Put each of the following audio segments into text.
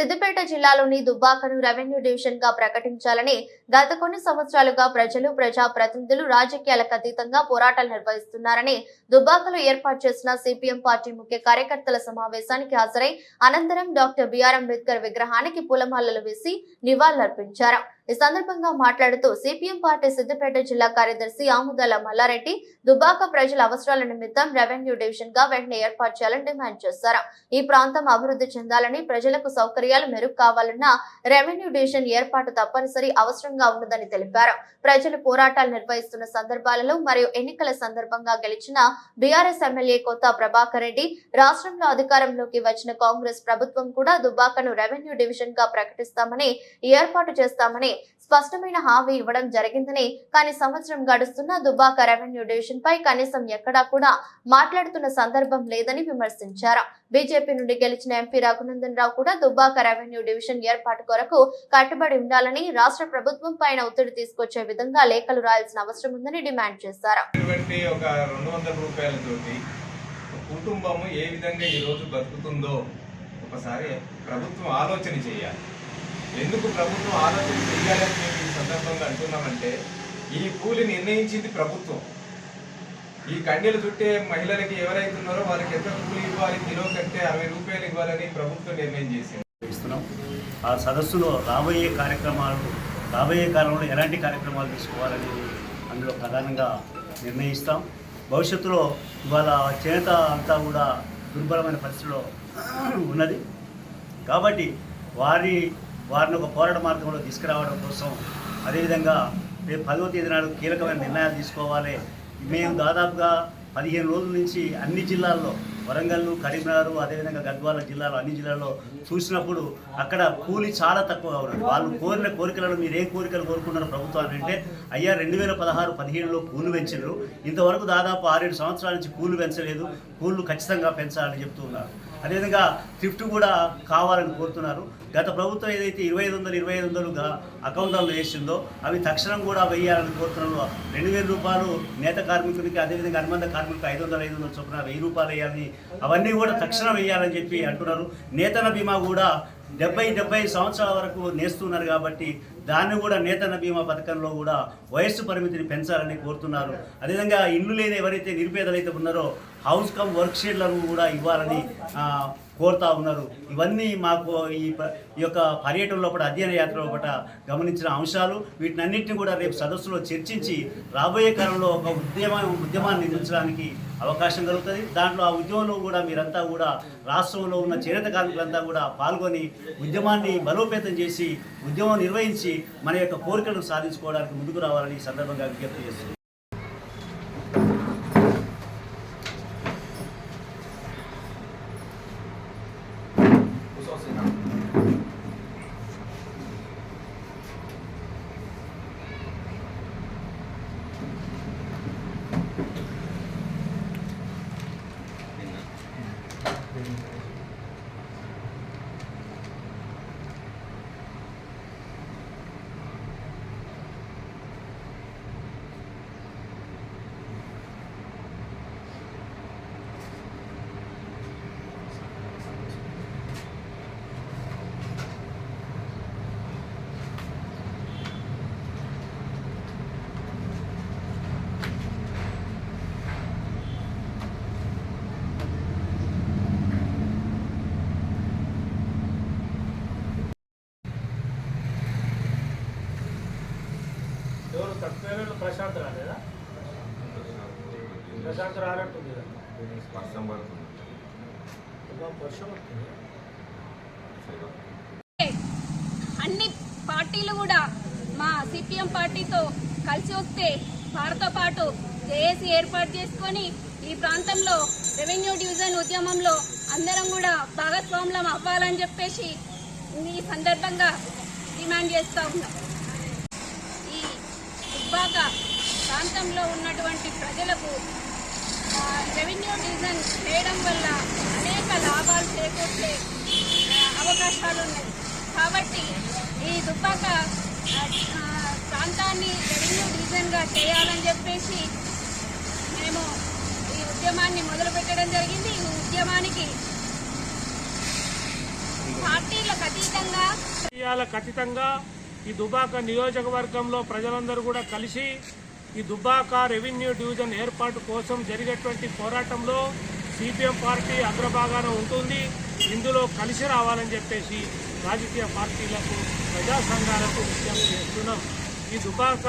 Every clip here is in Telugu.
సిద్దిపేట జిల్లాలోని దుబ్బాకను రెవెన్యూ డివిజన్గా ప్రకటించాలని గత కొన్ని సంవత్సరాలుగా ప్రజలు ప్రజా ప్రతినిధులు రాజకీయాలకు అతీతంగా పోరాటాలు నిర్వహిస్తున్నారని దుబ్బాకలో ఏర్పాటు చేసిన సిపిఎం పార్టీ ముఖ్య కార్యకర్తల సమావేశానికి హాజరై అనంతరం డాక్టర్ బిఆర్ అంబేద్కర్ విగ్రహానికి పూలమాలలు వేసి నివాళులర్పించారు. ఈ సందర్భంగా మాట్లాడుతూ సిపిఎం పార్టీ సిద్దిపేట జిల్లా కార్యదర్శి ఆముదాల మల్లారెడ్డి దుబ్బాక ప్రజల అవసరాల నిమిత్తం రెవెన్యూ డివిజన్గా వెంటనే ఏర్పాటు చేయాలని డిమాండ్ చేశారు. ఈ ప్రాంతం అభివృద్ధి చెందాలని ప్రజలకు సౌకర్యాలు మెరుగు కావాలన్నా రెవెన్యూ డివిజన్ ఏర్పాటు తప్పనిసరి అవసరంగా ఉన్నదని తెలిపారు. ప్రజలు పోరాటాలు నిర్వహిస్తున్న సందర్భాలలో మరియు ఎన్నికల సందర్భంగా గెలిచిన బీఆర్ఎస్ ఎమ్మెల్యే కొత్త ప్రభాకర్ రెడ్డి రాష్ట్రంలో అధికారంలోకి వచ్చిన కాంగ్రెస్ ప్రభుత్వం కూడా దుబ్బాకను రెవెన్యూ డివిజన్గా ప్రకటిస్తామని ఏర్పాటు చేస్తామని స్పష్టమైన హామీ ఇవ్వడం జరిగిందని కానీ సంవత్సరం గడుస్తున్న దుబాక రెవెన్యూ డివిజన్ పై కనీసం ఎక్కడా కూడా మాట్లాడుతున్న సందర్భం లేదని విమర్శించారు. బీజేపీ నుండి గెలిచిన ఎంపీ రఘునందన్ రావు కూడా దుబ్బాక రెవెన్యూ డివిజన్ ఏర్పాటు కొరకు కట్టుబడి ఉండాలని రాష్ట్ర ప్రభుత్వం పైన ఒత్తిడి తీసుకొచ్చే విధంగా లేఖలు రాయాల్సిన అవసరం ఉందని డిమాండ్ చేశారు. కుటుంబము ఏ విధంగా ఈరోజు బతుకుతుందో ఒకసారి ప్రభుత్వం ఆలోచన చేయాలి. ఎందుకు ప్రభుత్వం ఆలోచన చేయాలని మేము ఈ సందర్భంగా అంటున్నామంటే ఈ కూలి నిర్ణయించింది ప్రభుత్వం. ఈ కండీలు చుట్టే మహిళలకి ఎవరైతే ఉన్నారో వాళ్ళకి ఎంత కూలి ఇవ్వాలి కిలో కంటే అరవై రూపాయలు ఇవ్వాలని ప్రభుత్వం నిర్ణయం చేసింది. ఇస్తున్నాం ఆ సదస్సులో రాబోయే కార్యక్రమాలు రాబోయే కాలంలో ఎలాంటి కార్యక్రమాలు తీసుకోవాలని అందులో ప్రధానంగా నిర్ణయిస్తాం. భవిష్యత్తులో ఇవాళ చేత అంతా కూడా దుర్బలమైన పరిస్థితిలో ఉన్నది. కాబట్టి వారి వారిని ఒక పోరాట మార్గంలో తీసుకురావడం కోసం అదేవిధంగా రేపు పదవ తేదీ నాడు కీలకమైన నిర్ణయాలు తీసుకోవాలి. మేము దాదాపుగా పదిహేను రోజుల నుంచి అన్ని జిల్లాల్లో వరంగల్ కరీంనగర్ అదేవిధంగా గద్వాల జిల్లాలో అన్ని జిల్లాల్లో చూసినప్పుడు అక్కడ కూలి చాలా తక్కువగా ఉన్నది. వాళ్ళు కోరిన కోరికలను మీరు ఏ కోరికలు కోరుకున్నారు ప్రభుత్వాన్ని అంటే అయ్యా రెండు వేల పదహారు పదిహేడులో కూలు పెంచారు ఇంతవరకు దాదాపు ఆరేడు సంవత్సరాల నుంచి కూలు పెంచలేదు. కూళ్ళు ఖచ్చితంగా పెంచాలని చెప్తున్నారు అదేవిధంగా థిఫ్ట్ కూడా కావాలని కోరుతున్నారు. గత ప్రభుత్వం ఏదైతే ఇరవై ఐదు వందలు ఇరవై ఐదు వందలుగా అకౌంట్లలో వేసిందో అవి తక్షణం కూడా వెయ్యాలని కోరుతున్నారు. రెండు వేల రూపాయలు నేత కార్మికుడికి అదేవిధంగా అనుబంధ కార్మికులకు ఐదు వందలు ఐదు వందలు చొప్పున వెయ్యి రూపాయలు వేయాలని అవన్నీ కూడా తక్షణం వేయాలని చెప్పి అంటున్నారు. నేతన బీమా కూడా డెబ్బై డెబ్బై సంవత్సరాల వరకు నేస్తున్నారు కాబట్టి దాన్ని కూడా నేతన్న బీమా పథకంలో కూడా వయస్సు పరిమితిని పెంచాలని కోరుతున్నారు. అదేవిధంగా ఇల్లు లేని ఎవరైతే నిరుపేదలైతే ఉన్నారో హౌస్ కమ్ వర్క్ షీట్లను కూడా ఇవ్వాలని కోరుతా ఉన్నారు. ఇవన్నీ మాకు ఈ ప- ఈ యొక్క పర్యటన లోపల అధ్యయన యాత్ర లోపల గమనించిన అంశాలు. వీటినన్నింటినీ కూడా రేపు సదస్సులో చర్చించి రాబోయే కాలంలో ఒక ఉద్యమ ఉద్యమాన్ని నిర్మించడానికి అవకాశం కలుగుతుంది. దాంట్లో ఆ ఉద్యమంలో కూడా మీరంతా కూడా రాష్ట్రంలో ఉన్న చేనేత కార్మికులంతా కూడా పాల్గొని ఉద్యమాన్ని బలోపేతం చేసి ఉద్యమం నిర్వహించి మన యొక్క కోరికలను సాధించుకోవడానికి ముందుకు రావాలని ఈ సందర్భంగా విజ్ఞప్తి చేస్తుంది ప్రశాంత్ రాలేదా ప్రశాంత్ రానట్టుంది కదా. పడుతుంది వర్షం అన్ని పార్టీలు కూడా మా సిపిఎం పార్టీతో కలిసి వస్తే వారితో పాటు జేఏసీ ఏర్పాటు చేసుకొని ఈ ప్రాంతంలో రెవెన్యూ డివిజన్ ఉద్యమంలో అందరం కూడా భాగస్వాములం అవ్వాలని చెప్పేసి ఈ సందర్భంగా డిమాండ్ చేస్తూ ఉన్నాం ఈ దుబ్బాక ప్రాంతంలో ఉన్నటువంటి ప్రజలకు రెవెన్యూ డివిజన్ చేయడం వల్ల అనేక లాభాలు చేకూర్చే అవకాశాలు ఉన్నాయి. కాబట్టి ఈ దుబ్బాక ప్రాంతాన్ని రెవెన్యూ డివిజన్గా చేయాలని చెప్పేసి మేము ఈ ఉద్యమాన్ని మొదలుపెట్టడం జరిగింది. ఈ ఉద్యమానికి పార్టీలకు అతీతంగా ఖచ్చితంగా ఈ దుబాక నియోజకవర్గంలో ప్రజలందరూ కూడా కలిసి ఈ దుబ్బాక రెవెన్యూ డివిజన్ ఏర్పాటు కోసం జరిగేటువంటి పోరాటంలో సిపిఎం పార్టీ అగ్రభాగాన ఉంటుంది. ఇందులో కలిసి రావాలని చెప్పేసి రాజకీయ పార్టీలకు ప్రజా సంఘాలకు విజ్ఞప్తి చేస్తున్నాం. ఈ దుబాక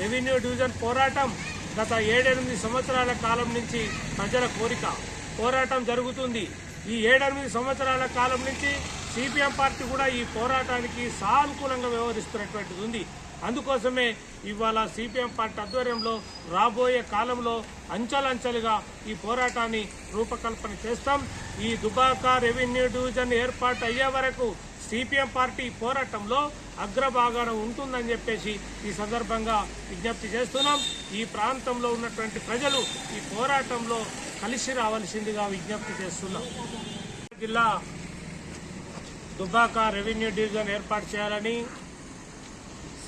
రెవెన్యూ డివిజన్ పోరాటం గత ఏడెనిమిది సంవత్సరాల కాలం నుంచి ప్రజల కోరిక. పోరాటం జరుగుతుంది. ఈ ఏడెనిమిది సంవత్సరాల కాలం నుంచి సిపిఎం పార్టీ కూడా ఈ పోరాటానికి సానుకూలంగా వ్యవహరిస్తున్నటువంటిది ఉంది. అందుకోసమే ఇవాళ సిపిఎం పార్టీ ఆధ్వర్యంలో రాబోయే కాలంలో అంచెలంచెలుగా ఈ పోరాటాన్ని రూపకల్పన చేస్తాం. ఈ దుబాక రెవెన్యూ డివిజన్ ఏర్పాటు అయ్యే వరకు సిపిఎం పార్టీ పోరాటంలో అగ్రభాగాన ఉంటుందని చెప్పేసి ఈ సందర్భంగా విజ్ఞప్తి చేస్తున్నాం. ఈ ప్రాంతంలో ఉన్నటువంటి ప్రజలు ఈ పోరాటంలో కలిసి రావాల్సిందిగా విజ్ఞప్తి చేస్తున్నాం. జిల్లా దుబాక రెవెన్యూ డివిజన్ ఏర్పాటు చేయాలని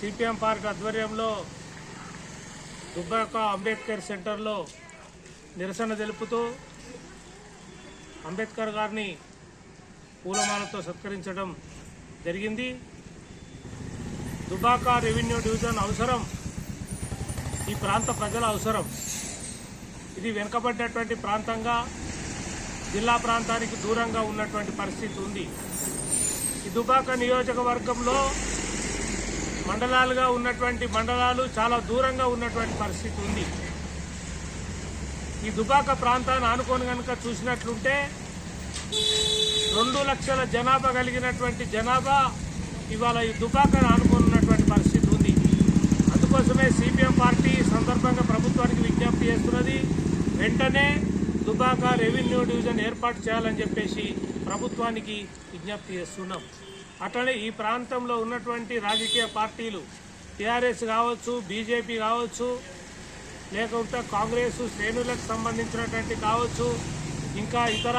సిపిఎం పార్క్ ఆధ్వర్యంలో దుబ్బాక అంబేద్కర్ సెంటర్లో నిరసన తెలుపుతూ అంబేద్కర్ గారిని పూలమాలతో సత్కరించడం జరిగింది. దుబాక రెవెన్యూ డివిజన్ అవసరం ఈ ప్రాంత ప్రజల అవసరం. ఇది వెనుకబడినటువంటి ప్రాంతంగా జిల్లా ప్రాంతానికి దూరంగా ఉన్నటువంటి పరిస్థితి ఉంది. ఈ దుబాక నియోజకవర్గంలో మండలాలుగా ఉన్నటువంటి మండలాలు చాలా దూరంగా ఉన్నటువంటి పరిస్థితి ఉంది. ఈ దుబాక ప్రాంతాన్ని ఆనుకొని కనుక చూసినట్లుంటే రెండు లక్షల జనాభా కలిగినటువంటి జనాభా ఇవాళ ఈ దుబాకను ఆనుకొని ఉన్నటువంటి పరిస్థితి ఉంది. అందుకోసమే సిపిఎం పార్టీ సందర్భంగా ప్రభుత్వానికి విజ్ఞప్తి చేస్తున్నది వెంటనే దుబాక రెవెన్యూ డివిజన్ ఏర్పాటు చేయాలని చెప్పేసి ప్రభుత్వానికి విజ్ఞప్తి చేస్తున్నాం. అట్లనే ఈ ప్రాంతంలో ఉన్నటువంటి రాజకీయ పార్టీలు టీఆర్ఎస్ కావచ్చు బీజేపీ కావచ్చు లేకుంటే కాంగ్రెస్ శ్రేణులకు సంబంధించినటువంటి కావచ్చు ఇంకా ఇతర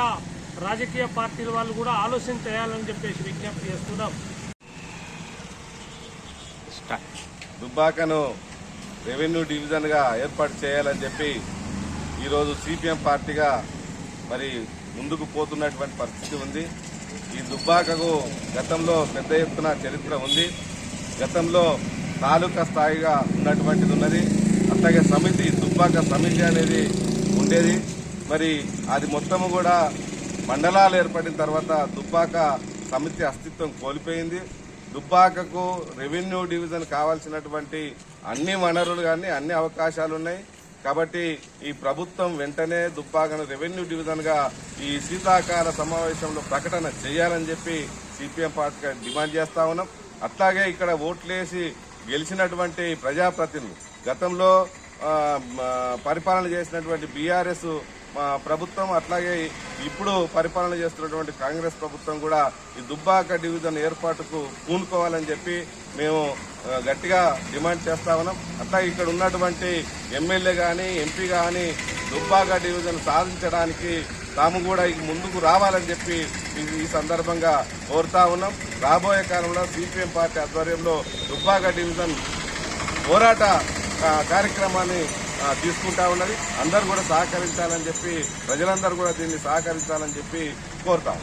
రాజకీయ పార్టీల వాళ్ళు కూడా ఆలోచన చేయాలని చెప్పేసి విజ్ఞప్తి చేస్తున్నాం. దుబ్బాకను రెవెన్యూ డివిజన్గా ఏర్పాటు చేయాలని చెప్పి ఈరోజు సిపిఎం పార్టీగా మరి ముందుకు పోతున్నటువంటి పరిస్థితి ఉంది. ఈ దుబ్బాకకు గతంలో పెద్ద ఎత్తున చరిత్ర ఉంది. గతంలో తాలూకా స్థాయిగా ఉన్నటువంటిది ఉన్నది. అట్లాగే సమితి దుబ్బాక సమితి అనేది ఉండేది. మరి అది మొత్తము కూడా మండలాలు ఏర్పడిన తర్వాత దుబ్బాక సమితి అస్తిత్వం కోల్పోయింది. దుబ్బాకకు రెవెన్యూ డివిజన్ కావాల్సినటువంటి అన్ని వనరులు కానీ అన్ని అవకాశాలు ఉన్నాయి. కాబట్టి ఈ ప్రభుత్వం వెంటనే దుబ్బాకను రెవెన్యూ డివిజన్గా ఈ శీతాకాల సమావేశంలో ప్రకటన చేయాలని చెప్పి సిపిఎం పార్టీ డిమాండ్ చేస్తా ఉన్నాం. అట్లాగే ఇక్కడ ఓట్లేసి గెలిచినటువంటి ప్రజాప్రతినిధులు గతంలో పరిపాలన చేసినటువంటి బీఆర్ఎస్ ప్రభుత్వం అట్లాగే ఇప్పుడు పరిపాలన చేస్తున్నటువంటి కాంగ్రెస్ ప్రభుత్వం కూడా ఈ దుబ్బాక డివిజన్ ఏర్పాటుకు పూనుకోవాలని చెప్పి మేము గట్టిగా డిమాండ్ చేస్తా ఉన్నాం. అట్లా ఇక్కడ ఉన్నటువంటి ఎమ్మెల్యే కానీ ఎంపీ కానీ దుబ్బాక డివిజన్ సాధించడానికి తాము కూడా ఇక ముందుకు రావాలని చెప్పి ఈ- సందర్భంగా కోరుతా ఉన్నాం. రాబోయే కాలంలో సిపిఎం పార్టీ ఆధ్వర్యంలో దుబ్బాక డివిజన్ పోరాట కార్యక్రమాన్ని తీసుకుంటా ఉన్నది. అందరూ కూడా సహకరించాలని చెప్పి ప్రజలందరూ కూడా దీన్ని సహకరించాలని చెప్పి కోరుతాం